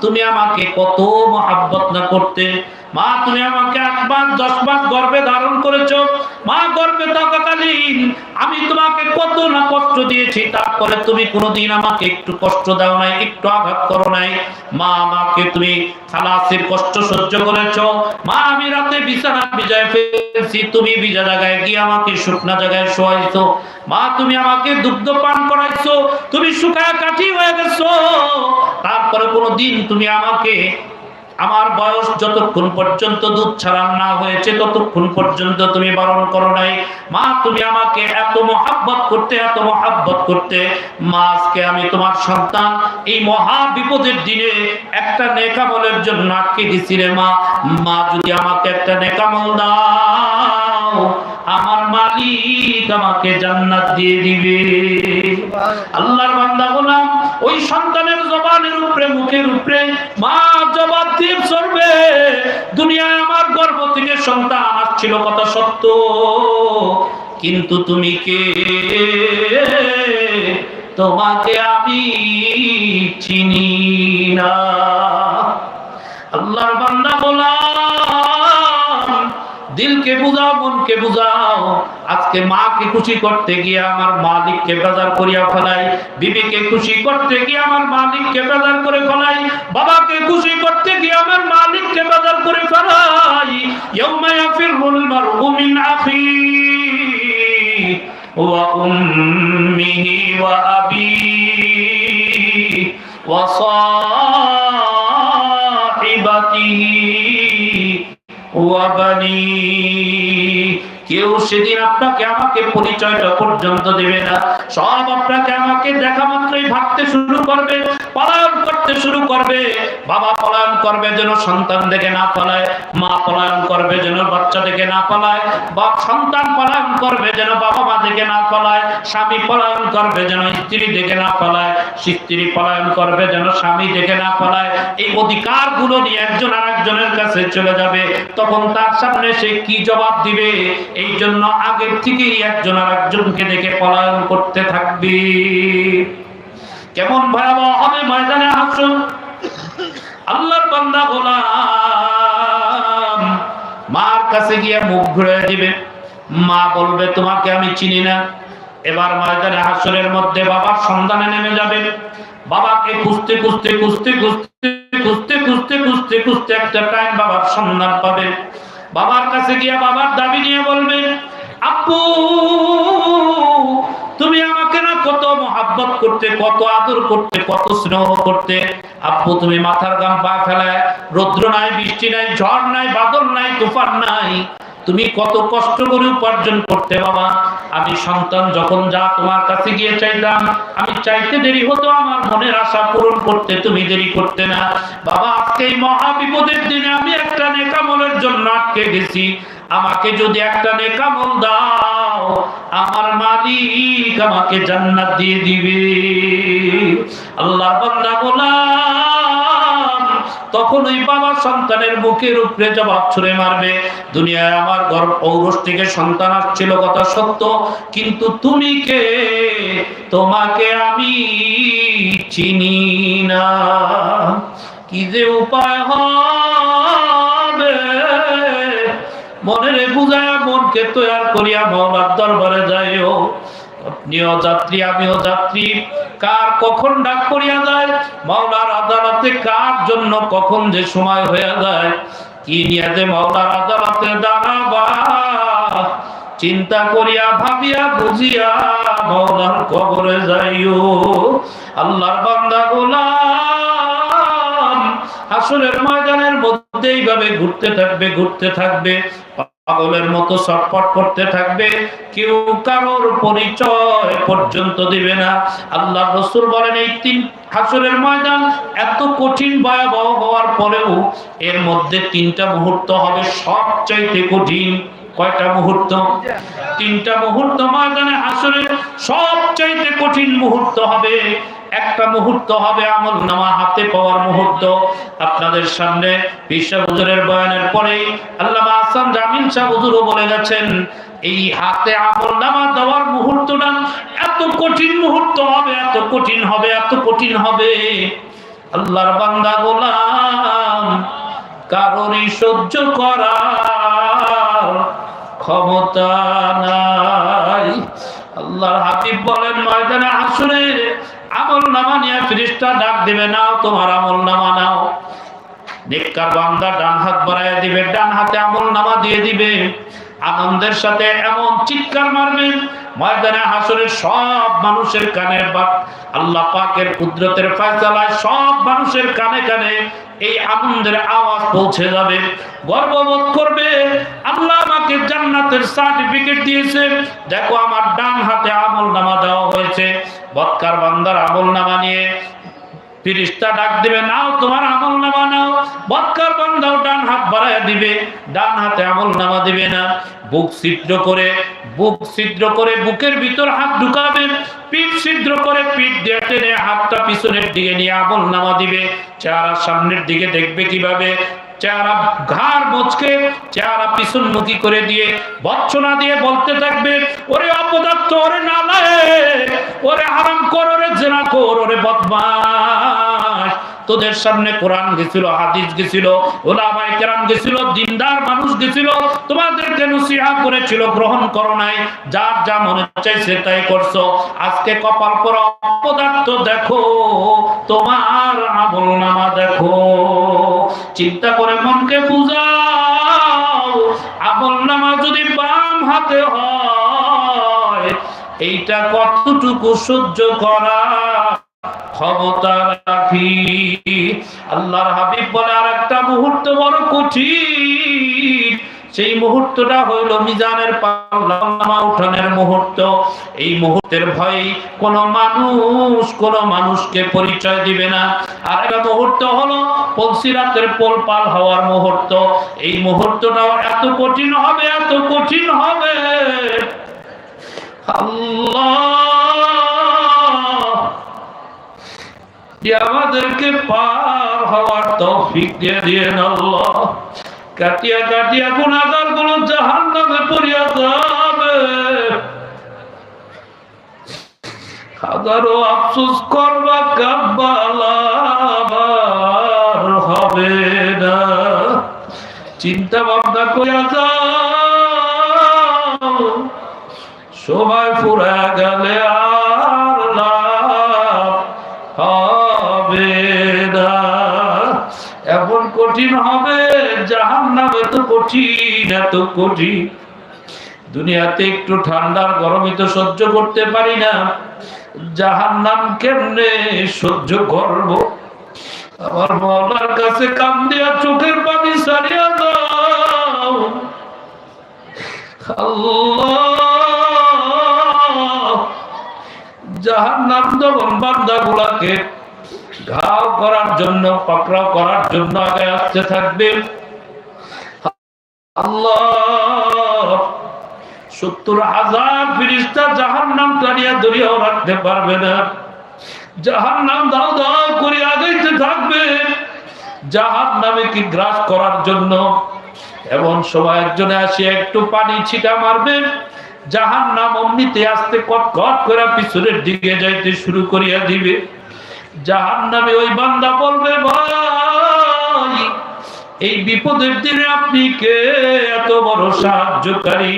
তুমি আমাকে কত মহাব্বত না করতে মা, তুমি আমাকে আট মাস দশ মাস গর্ভে ধারণ করেছ। মা, গর্ভে থাকাকালীন আমি তোমাকে কত না কষ্ট দিয়েছি, তারপরে তুমি কোনোদিন আমাকে একটু কষ্ট দাও নাই, একটু আঘাত করো নাই। মা, আমাকে তুমি খালাসের কষ্ট সহ্য করেছ। মা, আমি রাতে বিছানা বিজয় ফেলছি, তুমি বিজা জায়গায় গিয়ে আমাকে শুকনা জায়গায় শোয়াইছো। মা, তুমি আমাকে দুগ্ধ পান করাইছো, তুমি শুকায় কাঠি হয়ে গেছো। তারপরে কোনো দিন তুমি আমাকে আমার বয়স যতক্ষণ পর্যন্ত দুধ ছাড়া না হয়েছে, ততক্ষণ পর্যন্ত তুমি বারণ করো নাই। মা, তুমি আমাকে এত মহাব্বত করতে, এত মহাব্বত করতে, মা, আজকে আমি তোমার সন্তান। এই মহা বিপদের দিনে একটা নেকামলের জন্য আটকে গেছি রে মা। মা, যদি আমাকে একটা নেকামল দাও, আমার জান্নাত দিয়ে দিবে। আল্লাহর বান্দা ওই সন্তানের জবানের উপরে, মুখের উপরে মা জবাব দিয়ে চলবে। দুনিয়ায় আমার গর্ভ থেকে সন্তান আসছিল, কথা সত্য। কিন্তু তুমি কে? তোমাকে আমি চিনি না। আল্লাহর বান্দা গোলাম দিলকে বুঝাও মনকে বুঝাও? আজকে মাকে খুশি করতে গিয়ে আমার মালিককে বেজার করিয়া ফেলাই, বিবিকে খুশি করতে গিয়ে আমার মালিককে বেজার করে ফেলাই, বাবাকে খুশি করতে গিয়ে আমার মালিককে বেজার করে ফেলাই। ইয়াউমা ইয়াফিরুল মারউ মিন আখি ওয়া উম্মিহি ওয়া আবি। ওয়া وبنين কেউ সেদিন আপনাকে আমাকে পরিচয়টা পর্যন্ত দেবে না। সব আপনাকে আমাকে দেখা মাত্রই ভাবতে শুরু করবে, পলায়ন করতে শুরু করবে। বাবা পলায়ন করবে যেন সন্তান দেখে না পালায়, মা পলায়ন করবে যেন বাচ্চা দেখে না পালায়, বাপ সন্তান পলায়ন করবে যেন বাবা মা দেখে না পালায়, স্বামী পলায়ন করবে যেন স্ত্রী দেখে না পালায়, স্ত্রী পলায়ন করবে যেন স্বামী দেখে না পালায়। এই অধিকারগুলো নিয়ে একজন আরেকজনের কাছে চলে যাবে, তখন তার সামনে সে কি জবাব দিবে? এই জন্য আগের থেকেই একজন আরেকজনকে দেখে পলায়ন করতে থাকবে। কেমন ভয়াবহ হবে ময়দানে আসুন আল্লাহর বান্দা গোলাম, মার কাছে গিয়ে মুখ ঘুরে দিবে। মা বলবে, তোমাকে আমি চিনি না। এবার ময়দানে হাসরের মধ্যে বাবার সন্ধানে নেমে যাবে। বাবাকে খুঁজতে খুঁজতে খুঁজতে খুঁজতে খুঁজতে খুঁজতে খুঁজতে খুঁজতে একটা টাইম বাবার সন্ধান পাবে। বাবার কাছে গিয়া বাবার দাবি নিয়ে বলবে আপু তুমি আমাকে না কত মহাব্বত করতে, কত আদর করতে, কত স্নেহ করতে। আপু তুমি মাথার গাম পা ফেলায়, রৌদ্র নাই, বৃষ্টি নাই, ঝড় নাই, বাদল নাই, তুফান নাই তুমি কত কষ্ট করে উপার্জন করতে বাবা? আমি সন্তান যখন যা তোমার কাছে গিয়ে চাইতাম, আমি চাইতে দেরি হতো, আমার মনের আশা পূরণ করতে তুমি দেরি করতে না। বাবা, আজকে এই মহা বিপদের দিনে আমি একটা নেকামলের জন্য আটকে গেছি। আমাকে যদি একটা নেকামল দাও, আমার মালিক আমাকে জান্নাত দিয়ে দিবে। আল্লাহ বান্দা গোলাম তখন ওই বাবা সন্তানের মুখের উপরে জবাব ছুড়ে মারবে। দুনিয়ায় আমার গর্ভ ঔরস থেকে সন্তান আসছিল, কথা সত্য। কিন্তু তুমি কে? তোমাকে আমি চিনি না। কি যে উপায় হবে? মনের বুঝায় মনকে তৈয়ার করিয়া মহলার দরবারে যাইও। আপনিও যাত্রী, আমিও যাত্রী। কার কখন ডাক করিয়া যায়? মাওলার আদালতে কার জন্য কখন যে সময় হয়ে যায়? কি মাওলার আদালতে দাঁড়াবা? চিন্তা করিয়া ভাবিয়া বুঝিয়া মাওলার কবরে যাইও। আল্লাহর বান্দা গোলাম আসলের ময়দানের মধ্যে এইভাবে ঘুরতে থাকবে ঘুরতে থাকবে। পাগলের মতো ছটফট করতে থাকবে, কেউ কারোর পরিচয় পর্যন্ত দিবে না। আল্লাহ রসুল বলেন, এই তিন হাসরের ময়দান এত কঠিন ভয়াবহ হওয়ার পরেও এর মধ্যে তিনটা মুহূর্ত হবে সবচাইতে কঠিন। কয়টা মুহূর্ত? তিনটা মুহূর্ত ময়দানে হাসরে সবচাইতে কঠিন মুহূর্ত হবে। একটা মুহূর্ত হবে আমল নামা, হাতে পাওয়ার মুহূর্ত। আপনাদের সামনে বিশ্ব হুজুরের বয়ানের পরে আল্লাহ এই হাতে আমল নামা দেওয়ার মুহূর্তটা এত কঠিন মুহূর্ত হবে, এত কঠিন হবে, এত কঠিন হবে। আল্লাহর বান্দা গোলাম, কারোরই সহ্য করার ক্ষমতা নাই। আল্লাহর হাবিব বলেন, ময়দানে আসরে আমল নামা নিয়ে ফিরিস্তা ডাক দিবে, নাও, তোমার আমল নামা নাও। নিকার বান্দা ডান হাত বাড়ায় দিবে, ডান হাতে আমল নামা দিয়ে দিবে। আনন্দের সাথে এমন চিৎকার মারবে, ময়দানে হাসরের সব মানুষের কানে আল্লাহ পাকের কুদরতের ফয়সালায় সব মানুষের কানে কানে এই আনন্দের আওয়াজ পৌঁছে যাবে। গর্ববোধ করবে, আল্লাহ আমাকে জান্নাতের সার্টিফিকেট দিয়েছে। দেখো আমার ডান হাতে আমল নামা দেওয়া হয়েছে। বৎকার বান্দার আমল নামা নিয়ে ফিরিস্তা ডাক দিবে, নাও, তোমার আমল নামা নাও। বৎকার বান্ধব ডান হাত বাড়ায় দিবে, ডান হাতে আমল নামা দিবে না। বুক ছিদ্র করে, বুক ছিদ্র করে বুকের ভিতর হাত ঢুকাবে, পিঠ ছিদ্র করে পিঠ দিয়ে টেনে হাতটা পিছনের দিকে নিয়ে আমল নামা দিবে। চেহারা সামনের দিকে দেখবে কীভাবে? চেহারা ঘাড় মোচকে, চেহারা পিছনমুখী করে দিয়ে বচ্চনা দিয়ে বলতে থাকবে, ওরে অপদার্থ, ওরে নালায় ওরে হারাম কর, ওরে জেনা কর, ওরে বদমাস তোদের সামনে কোরআন গেছিল, হাদিস গেছিল ওলামাই কেরাম গেছিল, দিনদার মানুষ গেছিল, তোমাদেরকে নসিহা করেছিল, গ্রহণ করো নাই, যার যা মনে চাইছে তাই করছ। আজকে কপাল পর অপদার্থ দেখো, তোমার আমল নামা দেখো। চিন্তা করে মনকে বুঝাও। আমল নামা যদি বাম হাতে হয়, এইটা কতটুকু সহ্য করা ক্ষমতা রাখি? আল্লাহর হাবিব বলে আর একটা মুহূর্ত বড় কঠিন। সেই মুহূর্তটা হইল মিজানের পাল্লা উঠানের মুহূর্ত। এই মুহূর্তের ভয়ে কোন মানুষ, কোন মানুষকে পরিচয় দিবে না। আর একটা মুহূর্ত হলো পলসিরাতের পোল পাল হওয়ার মুহূর্ত। এই মুহূর্তটাও এত কঠিন হবে, এত কঠিন হবে। আল্লাহ। আমাদেরকে পার হওয়ার তৌফিক দিয়ে দিয়ে আল্লাহ। কাটিয়া কাটিয়া কোন গুণাগারগুলো জাহান নামে পড়িয়া যাবে। হাজারো আফসোস করবা কাব্বালাবার হবে না। চিন্তা ভাবনা করিয়া যাও। সময় ফুরা গেলে আর লাভ হবে না। এখন কঠিন হবে জাহান নামে তো কঠিন এত কঠিন দুনিয়াতে একটু ঠান্ডার গরমই তো সহ্য করতে পারি না। জাহান নাম কেমনে সহ্য করব? আমার মলার কাছে কাম দিয়া চোখের পানি সারিয়া দাও। জাহান নাম যখন বান্দা গুলাকে ঘাও করার জন্য, পাকড়াও করার জন্য আগে আসতে থাকবে গ্রাস করার জন্য? এমন সময় একজনে আসি, একটু পানি ছিটা মারবে। জাহান নাম অমনিতে আসতে কট কট করে পিছনের দিকে যাইতে শুরু করিয়া দিবে। জাহান নামে ওই বান্দা বলবে, ভাই এই বিপদের দিনে আপনি কে? এত বড় সাহায্যকারী।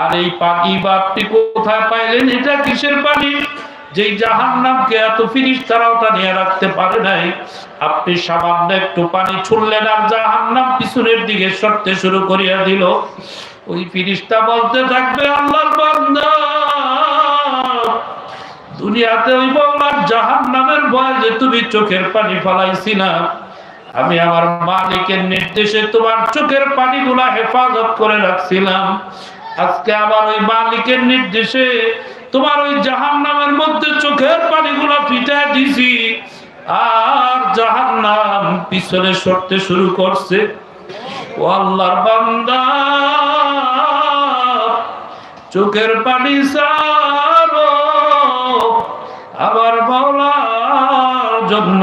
আর এই পানি বা আপনি কোথায় পাইলেন? এটা কিসের পানি যেই জাহান নামকে এত ফিরিস তারা ওটা নিয়ে রাখতে পারে নাই। আপনি সামান্য একটু পানি ছুড়লেন আর জাহান নাম পিছনের দিকে সরতে শুরু করিয়া দিল। ওই ফিরিস্তা বলতে থাকবে, আল্লাহর বান্দা, দুনিয়াতে ওই বললাম জাহান নামের ভয় যে তুমি চোখের পানি ফলাইছি না আমি আমার মালিকের নির্দেশে তোমার চোখের পানিগুলা হেফাজত করে রাখছিলাম। আজকে আবার ওই মালিকের নির্দেশে তোমার ওই জাহান নামের মধ্যে চোখের পানিগুলা ফিটা দিছি। আর জাহান নাম পিছনে সরতে শুরু করছে। ও আল্লাহর বান্দা, চোখের পানি সারো আবার মাওলার জন্য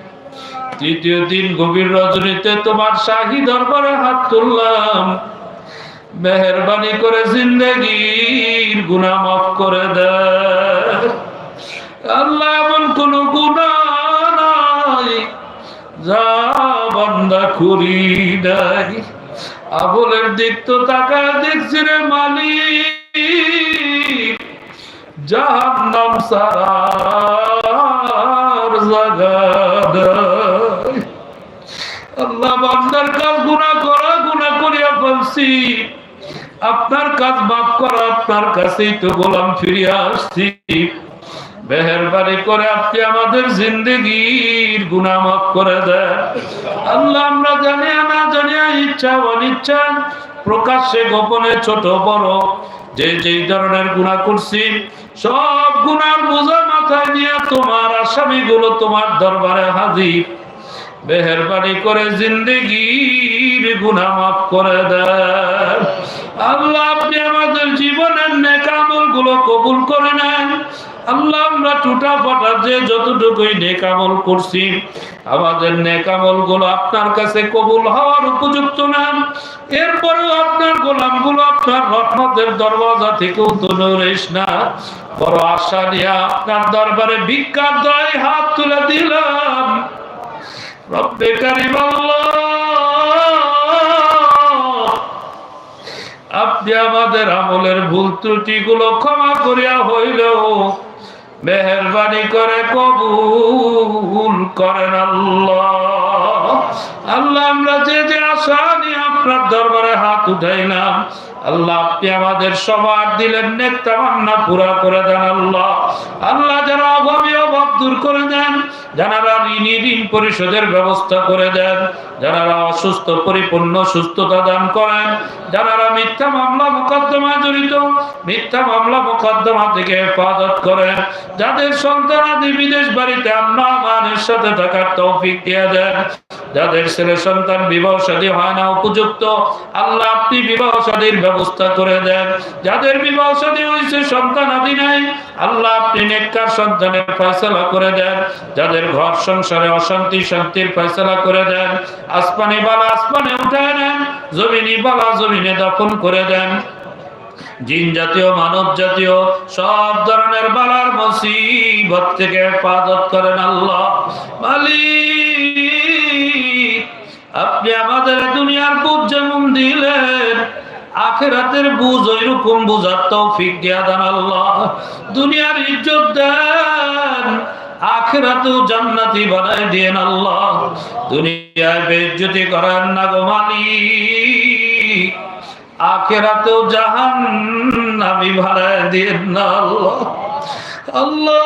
তৃতীয় দিন গভীর রজনীতে তোমার শাহী দরবারে হাত তুললাম। মেহরবানি করে জিন্দগির গুনাহ মাফ করে দেয় আল্লাহ এমন কোন গুনাহ নাই যা বান্দা করি নাই আবলের দিক তো তাকা দেখছি রে মালিক। জাহান্নাম সারার জায়গা নাই। আল্লাহ বান্দার গুনাহ করা, গুনাহ করিয়া ফেলছি। আপনার কাজ মাফ করা, আপনার কাছেই তো গোলাম ফিরে আসছি। মেহরবানি করে আপনি আমাদের জিন্দগির গুনাহ মাফ করে দেন। আল্লাহ, আমরা জানিয়া না জানিয়া ইচ্ছা, অনিচ্ছা, প্রকাশ্যে, গোপনে, ছোট, বড়, যে যেই ধরনের গুনাহ করছি, সব গুনার বোঝা মাথায় নিয়ে তোমার আসামিগুলো তোমার দরবারে হাজির। মেহরবানি করে জিন্দগির গুনাহ মাফ করে দেন। আল্লাহ, আপনি আমাদের জীবনের নেকামলগুলো কবুল করে নেন। আল্লাহ, আমরা টুটা ফাটা যে যতটুকুই নেকামল করছি, আমাদের নেকামলগুলো আপনার কাছে কবুল হওয়ার উপযুক্ত না এরপরেও আপনার গোলামগুলো আপনার রহমতের দরওয়াজা নড়িস না। বড় আশা নিয়ে আপনার দরবারে ভিক্ষার দয় হাত তুলে দিলাম। রব্বে আপনি আমাদের আমলের ভুল ত্রুটি গুলো ক্ষমা করিয়া হইলেও মেহরবানি করে কবুল করেন আল্লাহ। আল্লাহ, আমরা যে যে আশা নিয়ে আপনার দরবারে হাত উঠাইলাম আল্লাহ, আপনি আমাদের সবার দিলেন নেক তামান্না পুরা করে দেন আল্লাহ। আল্লাহ যারা অভাবী অভাব দূর করে দেন যারা ঋণী ঋণ পরিশোধের ব্যবস্থা করে দেন যারা অসুস্থ, পরিপূর্ণ সুস্থতা দান করেন যারা মিথ্যা মামলা মোকদ্দমা জড়িত, মিথ্যা মামলা মোকদ্দমা থেকে হেফাজত করেন। যাদের সন্তানাদি বিদেশ বাড়িতে আম্মা মানের সাথে থাকার তৌফিক দিয়ে দেন। যাদের ছেলে সন্তান বিবাহ শাদী হয় না উপযুক্ত, আল্লাহ আপনি বিবাহ শাদীর ব্যবস্থা করে দেন। যাদের বিবাহ শাদী হয়েছে, সন্তান আদি নাই, আল্লাহ আপনি নেককার সন্তানের ফয়সলা করে দেন। যাদের ঘর, সংসারে অশান্তি, শান্তির ফয়সলা করে দেন। আসমানি বালা আসমানে উঠায় নেন, জমিনি বালা জমিনে দফন করে দেন। জিন জাতীয়, মানব জাতীয়, সব ধরনের বালার মুসিবত থেকে হেফাজত করেন আল্লাহ। মালিক, আপনি আমাদের দুনিয়ার বুঝ যেমন দিলেন। আখেরাতের বুঝ ওই রকম বুঝার তৌফিক দিয়া দেন আল্লাহ। দুনিয়ার ইজ্জত দেন, আখেরাতেও জান্নাতি বানায় দেন আল্লাহ। দুনিয়ায় বেজ্জতি করেন না গো মালিক, আখেরাতেও জাহান নামি ভাড়ায় দিন না আল্লাহ। আল্লাহ,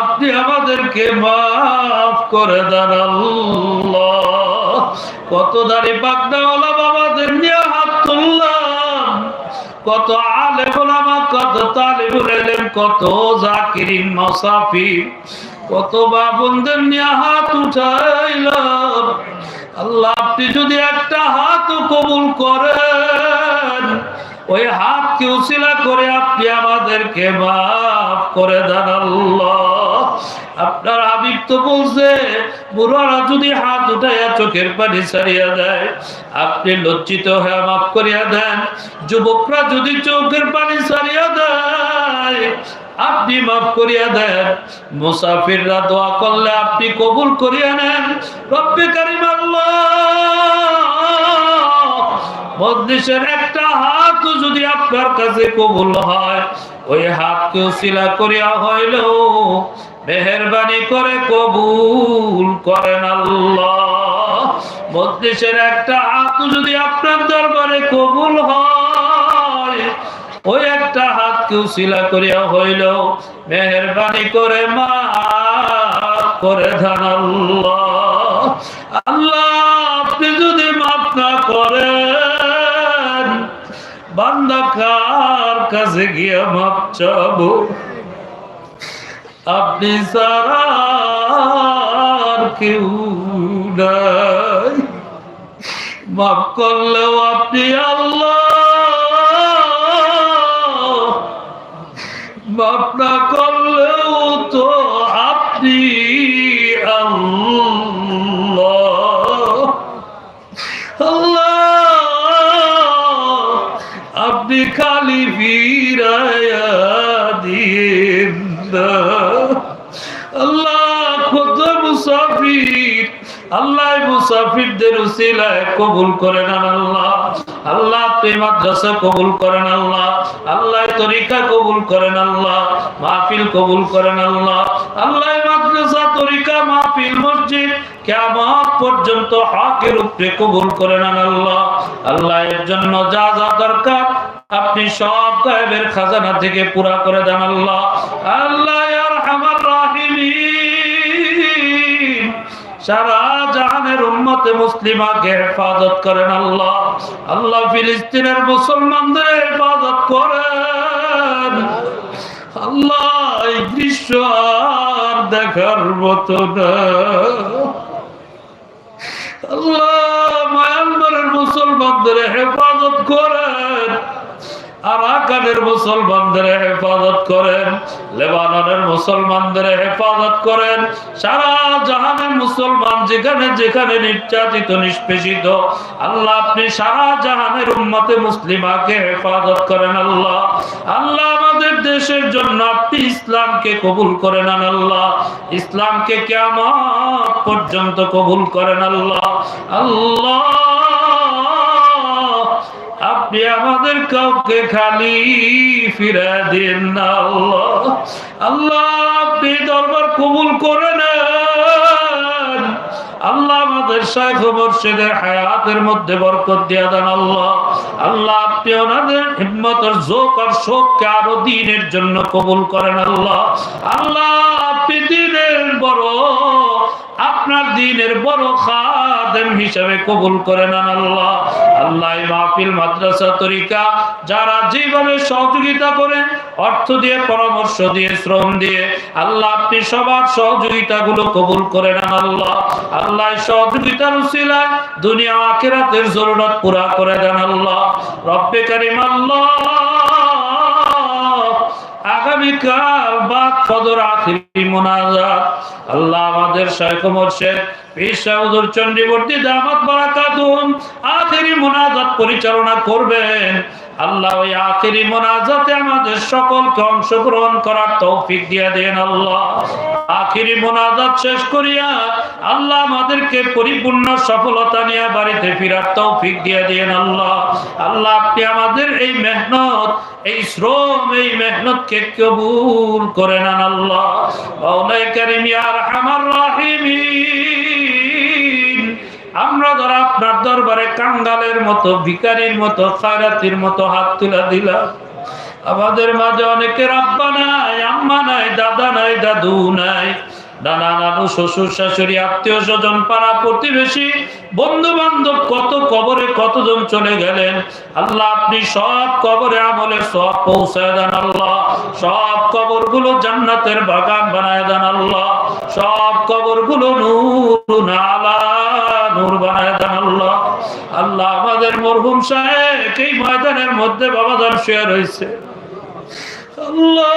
আপনি আমাদেরকে মাফ করে দেন আল্লাহ। কত দাড়ি পাকনাওয়ালা বাবা নিয়ে হাত তুললাম, কত আলে বলামা কত তালিবুল এলেম কত জাকিরিন, মুসাফির, কত বাবনদের নিয়ে হাত উঠাইলাম। আল্লাহ আপনি যদি একটা হাত কবুল করেন ওই হাত কে উসিলা করে আপনি আমাদেরকে মাফ করে দেন আল্লাহ। আপনার হাবিব তো বলছে, বুড়ারা যদি হাত উঠাইয়া চোখের পানি ছাড়িয়া দেয়, আপনি লজ্জিত হয়ে মাফ করিয়া দেন। যুবকরা যদি চোখের পানি ছাড়িয়া দেয়, আপনি মাফ করিয়া দেন। মুসাফিররা দোয়া করলে আপনি কবুল করিয়া নেন। রব্বে কারিম আল্লাহ। মজলিসের একটা হাত যদি আপনার কাছে কবুল হয়, ওই হাতকে উসিলা করিয়া হইলেও মেহরবানি করে কবুল করেন আল্লাহ। বত্রিশের একটা হাত যদি আপনার দরবারে কবুল হয়, ওই একটা হাত কেউ শিলা করিয়া হইল মেহরবানি করে মা করে ধান আল্লাহ। আল্লাহ, আপনি বান্দা কার কাছে গিয়ে মাপ চাবো। আপনি সারা কেউ নাই। মাফ করলেও আপনি আল্লাহ। মাফ না করলেও তো আপনি আল্লাহ। ফিরায়া দিন আল্লাহ কত মুসাফির। আল্লাহ মুসাফিরদের উসিলায় কবুল করেন আল্লাহ। আল্লাহ আপনি মাদ্রাসা কবুল করেন আল্লাহ। আল্লাহ তরিকা কবুল করেন আল্লাহ। মাহফিল কবুল করেন আল্লাহ। আল্লাহ মাদ্রাসা, তরিকা, মাহফিল, মসজিদ কিয়ামত পর্যন্ত হকের উপরে কবুল করে আল্লাহ। আল্লাহ জন্য যা যা দরকার আপনি সব গায়েবের খাজানা থেকে পুরা করে দেন আল্লাহ। আল্লাহ আরহামার রাহিমিন। সারা জাহানের উম্মতে মুসলিমাকে হেফাজত করেন আল্লাহ। আল্লাহ ফিলিস্তিনের মুসলমানদের হেফাজত করেন। আল্লাহ দৃশ্য আর দেখার মতো না। আল্লাহ মায়ানমারের মুসলমানদের হেফাজত করেন। আরাকানের মুসলমানদের হেফাজত করেন, লেবাননের মুসলমানদের হেফাজত করেন, সারা জাহানের মুসলমান যেখানে যেখানে নির্যাতিত, নিষ্পেষিত, আল্লাহ আপনি সারা জাহানের উম্মতে মুসলিমাকে হেফাজত করেন আল্লাহ। আল্লাহ আমাদের দেশের জন্য আপনি ইসলামকে কবুল করে নেন আল্লাহ। ইসলামকে কেমন পর্যন্ত কবুল করেন আল্লাহ। আল্লাহ আপনি আমাদের কাউকে খালি ফিরা দিন না আল্লাহ। আল্লাহ, আপনি দরবার কবুল করে নেন। আল্লাহ আমাদের শাইখ মুর্শিদের হায়াতের মধ্যে বরকত দিয়া দেন আল্লাহ। আল্লাহ, আপনি ওনাদের হিম্মতের জোক আর শোককে আরও দিনের জন্য কবুল করেন আল্লাহ। আল্লাহ, আপনি দিনের বড় আপনার দিনের বড় খাদেম হিসেবে কবুল করে নেন আল্লাহ। আল্লাহ মাহফিল, মাদ্রাসা, তরিকা, যারা যেভাবে সহযোগিতা করে, অর্থ দিয়ে, পরামর্শ দিয়ে, শ্রম দিয়ে, আল্লাহ আপনি সবার সহযোগিতা গুলো কবুল করে নেন আল্লাহ। আল্লাহ সহযোগিতার উসিলায় দুনিয়া আখেরাতের জরুরত পুরা করে দেন আল্লাহ। রব্বে কারিম আল্লাহ। আগামীকাল আখিরি মোনাজাত। আল্লাহ আমাদের শাইখ মোর্শেদ সাহুদুর চণ্ডীবর্তী দামাত বারাকাতুন আখিরি মোনাজাত পরিচালনা করবেন। আল্লাহ ওই আখিরি মোনাজাতে আমাদের সকলকে অংশগ্রহণ করার তৌফিক দিয়ে দেন আল্লাহ। আখিরি মোনাজাত শেষ করিয়া আল্লাহ আমাদেরকে পরিপূর্ণ সফলতা নিয়ে বাড়িতে ফিরার তৌফিক দিয়ে দেন আল্লাহ। আল্লাহ, আপনি আমাদের এই মেহনত, এই শ্রম, এই মেহনতকে কবুল করে নেন আল্লাহ। মাওলাই কারিম ইয়া রাহিমিন। আমরা ধর আপনার দরবারে কাঙ্গালের মতো ভিকারির মতো খায়রাতির মতো হাত তুলে দিলাম। আমাদের মাঝে অনেকের আব্বা নাই, আম্মা নাই, দাদা নাই, দাদু নাই, নানা নানু শ্বশুর শাশুড়ি, আত্মীয় স্বজন, পাড়া প্রতিবেশী বন্ধু বান্ধব কত কবরে কতজন চলে গেলেন? আল্লাহ, আপনি সব কবরে আমলে সব পৌঁছায় দেন আল্লাহ। সব কবরগুলো জান্নাতের বাগান বানায় দেন আল্লাহ। সব কবরগুলো নূর নালা। দেন আল্লাহ আমাদের মরহুম সাহেব, এই ময়দানের মধ্যে বাবাদান শেয়ার হয়েছে। আল্লাহ,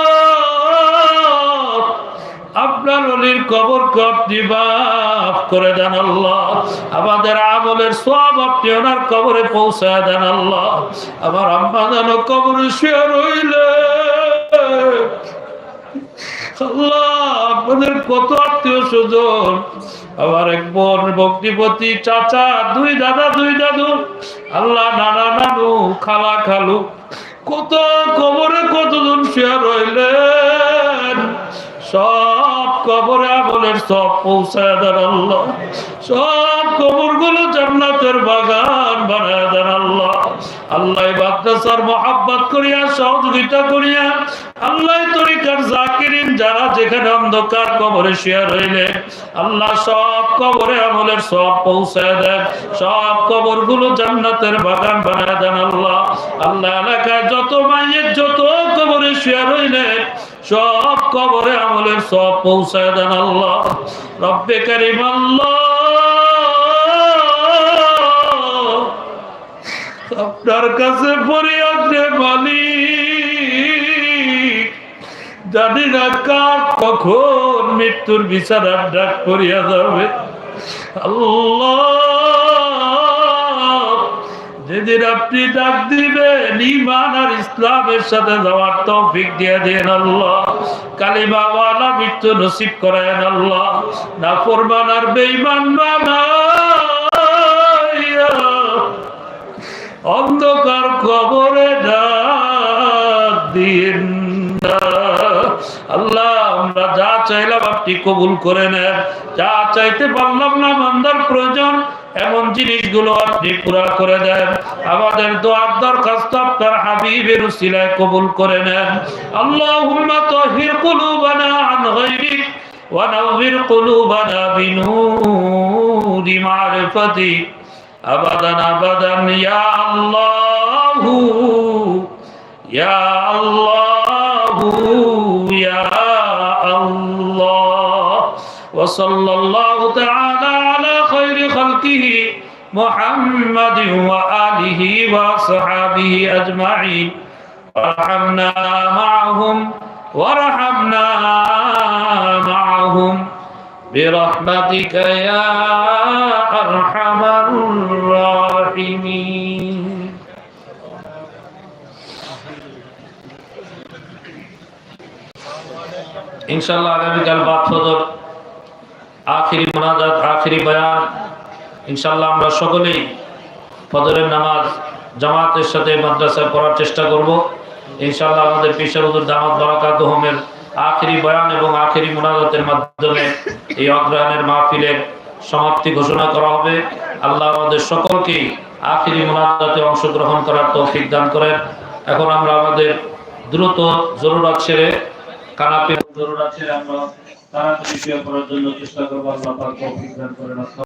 আপনার অলির কবর আপনি মাফ করে দেন আল্লাহ। আমাদের আমলের সব আপনি ওনার কবরে পৌঁছায় দেন আল্লাহ। আমার আম্মা যেন কবরে শুয়ে রইলে আপনাদের কত আত্মীয় স্বজন? আমার এক বোন ভক্তিপতি, চাচা, দুই দাদা, দুই দাদু, আল্লাহ, নানা নানু, খালা খালু। কত কবরে কতজন শেয়ার রইলেন সব কবরে আমলের সব পৌঁছায় দেন আল্লাহ। সব কবরগুলো জান্নাতের বাগান বানায় দেন আল্লাহ। আল্লাহ মাদ্রাসার মোহাব্বত করিয়া, সহযোগিতা করিয়া, আল্লাহ তরিকার জাকিরিন যারা যেখানে অন্ধকার কবরে শুয়ে রইলে, আল্লাহ সব কবরে আমলের সব পৌঁছায় দেন। সব কবরগুলো জান্নাতের বাগান বানায় দেন আল্লাহ। আল্লাহ এলাকায় যত মাইয়ের যত কবরে শুয়ে রইলেন সব কবরে আমলের সব পৌঁছায় দেন আল্লাহ। রব্বে কারিম আল্লাহ। আপনার কাছে ফরিয়াদ রে মালিক। জানি না কার কখন মৃত্যুর বিচারার ডাক করিয়া যাবে। আল্লাহ। যেদিন আপনি ডাক দিবেন ইমান আর ইসলামের সাথে যাওয়ার তৌফিক দিয়ে দেন আল্লাহ। কালিমা ওয়ালা মৃত্যু নসিব করেন আল্লাহ। না ফরমান আর বেঈমান বানাইয়া অন্ধকার কবরে ডাক দিন আল্লাহ, আমরা যা চাইলাম আপনি কবুল করে নেন। যা চাইতে পারলাম না, বান্দার প্রয়োজন এমন জিনিসগুলো আপনি পুরা করে দেন। আমাদের দোয়ার দরখাস্ত আপনার হাবিবের উসিলায় কবুল করে নেন। আল্লাহুম্মা তাহির কুলুবানা আন গায়রিক ওয়া কুলুবানা বিনুরি আবাদান আবাদান, ইয়া আল্লাহু ইয়া আল্লাহু, ইয়া আল্লাহ। ওয়া সাল্লাল্লাহু তাআলা محمد وآله وصحابه أجمعين وارحمنا معهم وارحمنا معهم برحمتك يا أرحم الراحمين ইনশাআল্লাহ আগামীকাল বাদ ফজর আখিরি মোনাজাত আখিরি বয়ান ইনশাআল্লাহ আমরা সকলেই ফজরের নামাজ, জামাতের সাথে মাদ্রাসায় পড়ার চেষ্টা করব। ইনশাআল্লাহ আমাদের পিসার হুজুর দামাত বারাকাত হোমের আখিরি বয়ান এবং আখিরি মোনাজাতের মাধ্যমে এই অগ্রহণের মাহফিলের সমাপ্তি ঘোষণা করা হবে। আল্লাহ আমাদের সকলকেই আখিরি মোনাজাতে অংশগ্রহণ করার তৌফিক দান করেন। এখন আমরা আমাদের দ্রুত জরুরত ছেড়ে কানাপে জরুরত ছেড়ে আমরা তাড়াতাড়ি শুয়ে পড়ার জন্য চেষ্টা করব। আল্লাহ তৌফিক দান করেন।